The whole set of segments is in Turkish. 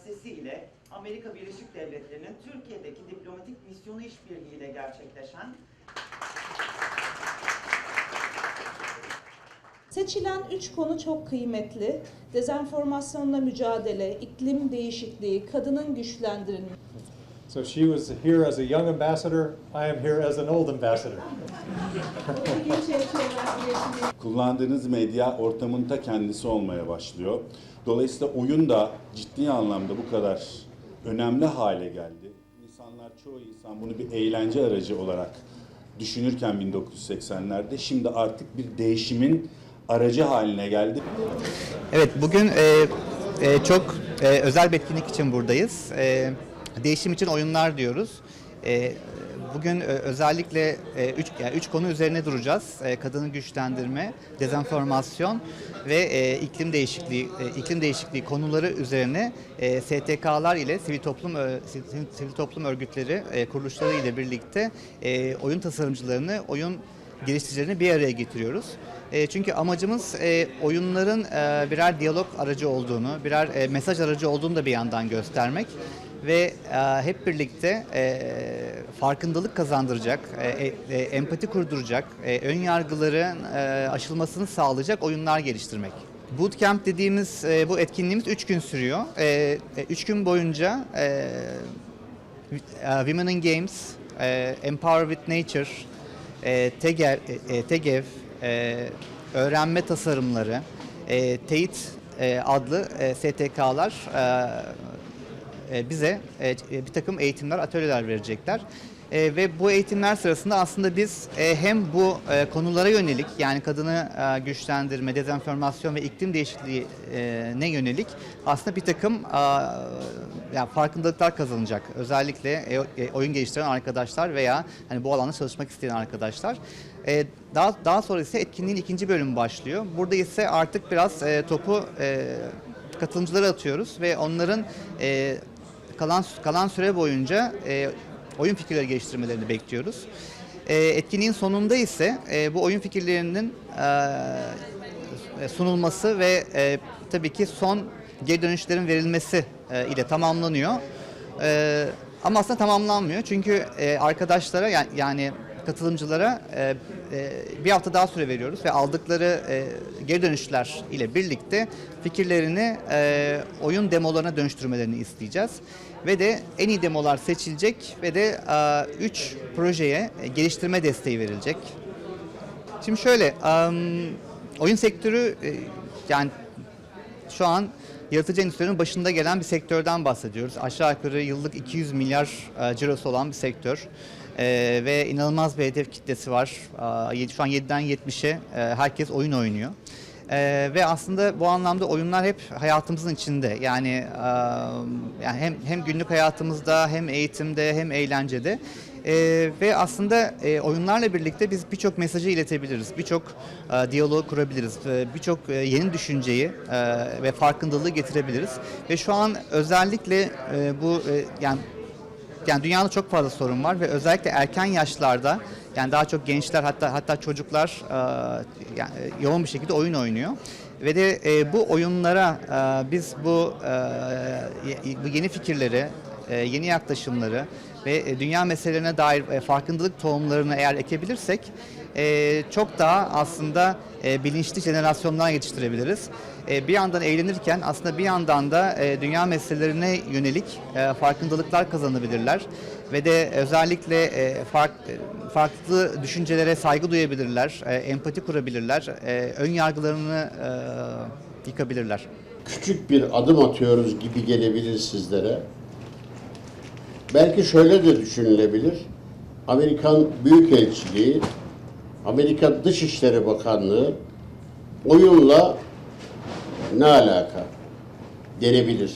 Üniversitesi ile Amerika Birleşik Devletleri'nin Türkiye'deki diplomatik misyonu işbirliğiyle gerçekleşen Seçilen üç konu çok kıymetli. Dezenformasyonla mücadele, iklim değişikliği, kadının güçlendirilmesi. So she was here as a young ambassador. I am here as an old ambassador. Kullandığınız medya ortamın ta kendisi olmaya başlıyor. Dolayısıyla oyun da ciddi anlamda bu kadar önemli hale geldi. İnsanlar, çoğu insan bunu bir eğlence aracı olarak düşünürken 1980'lerde şimdi artık bir değişimin aracı haline geldi. Evet, bugün e, e, çok e, özel bir etkinlik için buradayız. E, değişim için oyunlar diyoruz. E, bugün e, özellikle e, üç, yani üç konu üzerine duracağız. E, kadını güçlendirme, dezenformasyon ve iklim değişikliği iklim değişikliği konuları üzerine STK'lar ile sivil toplum sivil, toplum örgütleri kuruluşları ile birlikte oyun tasarımcılarını, oyun geliştiricilerini bir araya getiriyoruz. E, çünkü amacımız e, oyunların e, birer diyalog aracı olduğunu, birer mesaj aracı olduğunu da bir yandan göstermek ve hep birlikte farkındalık kazandıracak, empati kurduracak, ön yargıların e, aşılmasını sağlayacak oyunlar geliştirmek. Bootcamp dediğimiz bu etkinliğimiz 3 gün sürüyor. 3 gün boyunca Women in Games, Empower with Nature, TEGEV e, öğrenme tasarımları, e, TEİT e, adlı e, STK'lar e, e, bize e, bir takım eğitimler, atölyeler verecekler. E, ve bu eğitimler sırasında aslında biz e, hem bu e, konulara yönelik yani kadını e, güçlendirme, dezenformasyon ve iklim değişikliği e, ne yönelik aslında bir takım e, yani farkındalıklar kazanacak. Özellikle e, e, oyun geliştiren arkadaşlar veya hani bu alanda çalışmak isteyen arkadaşlar. E, daha daha sonra ise etkinliğin ikinci bölümü başlıyor. Burada ise artık biraz e, topu e, katılımcılara atıyoruz ve onların e, kalan kalan süre boyunca e, oyun fikirleri geliştirmelerini bekliyoruz. E, etkinliğin sonunda ise e, bu oyun fikirlerinin e, sunulması ve e, tabii ki son geri dönüşlerin verilmesi e, ile tamamlanıyor. E, ama aslında tamamlanmıyor çünkü e, arkadaşlara yani, yani katılımcılara e, e, bir hafta daha süre veriyoruz ve aldıkları e, geri dönüşler ile birlikte fikirlerini e, oyun demolarına dönüştürmelerini isteyeceğiz. Ve de en iyi demolar seçilecek ve de 3 projeye e, geliştirme desteği verilecek. Şimdi şöyle, um, oyun sektörü e, yani şu an yaratıcı endüstrinin başında gelen bir sektörden bahsediyoruz. Aşağı yukarı yıllık 200 milyar e, cirosu olan bir sektör. E, ve inanılmaz bir hedef kitlesi var. E, şu an 7'den 70'e e, herkes oyun oynuyor. E, ve aslında bu anlamda oyunlar hep hayatımızın içinde. Yani, e, yani hem hem günlük hayatımızda hem eğitimde hem eğlencede. E, ve aslında e, oyunlarla birlikte biz birçok mesajı iletebiliriz, birçok e, diyalog kurabiliriz, e, birçok e, yeni düşünceyi e, ve farkındalığı getirebiliriz. Ve şu an özellikle e, bu e, yani yani dünyada çok fazla sorun var ve özellikle erken yaşlarda yani daha çok gençler hatta hatta çocuklar e, yani yoğun bir şekilde oyun oynuyor. Ve de e, bu oyunlara e, biz bu, e, bu yeni fikirleri, e, yeni yaklaşımları ve e, dünya meselelerine dair e, farkındalık tohumlarını eğer ekebilirsek e, çok daha aslında e, bilinçli jenerasyonlar yetiştirebiliriz. E, bir yandan eğlenirken aslında bir yandan da e, dünya meselelerine yönelik e, farkındalıklar kazanabilirler ve de özellikle e, fark, e, farklı düşüncelere saygı duyabilirler, e, empati kurabilirler, e, ön yargılarını e, yıkabilirler. küçük bir adım atıyoruz gibi gelebilir sizlere. Belki şöyle de düşünülebilir. Amerikan Büyükelçiliği, Amerika Dışişleri Bakanlığı oyunla ne alaka denebilir.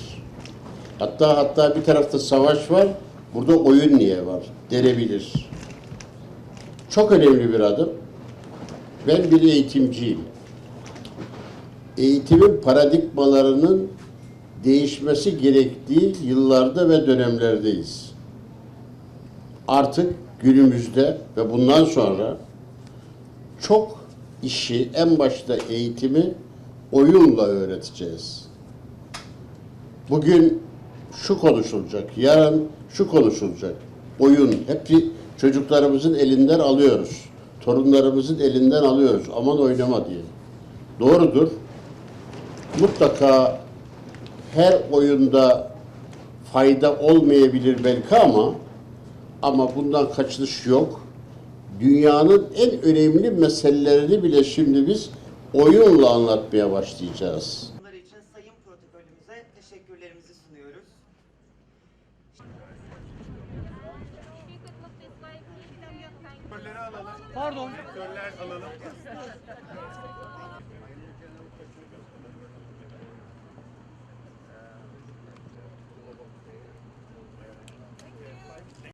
Hatta hatta bir tarafta savaş var, burada oyun niye var denebilir. Çok önemli bir adım. Ben bir eğitimciyim eğitimin paradigmalarının değişmesi gerektiği yıllarda ve dönemlerdeyiz. Artık günümüzde ve bundan sonra çok işi en başta eğitimi oyunla öğreteceğiz. Bugün şu konuşulacak, yarın şu konuşulacak. Oyun hep çocuklarımızın elinden alıyoruz. Torunlarımızın elinden alıyoruz. Aman oynama diye. Doğrudur. Mutlaka her oyunda fayda olmayabilir belki ama ama bundan kaçış yok. Dünyanın en önemli meselelerini bile şimdi biz oyunla anlatmaya başlayacağız. Bunlar için sayın protokolümüze teşekkürlerimizi sunuyoruz. Pardon. Alalım.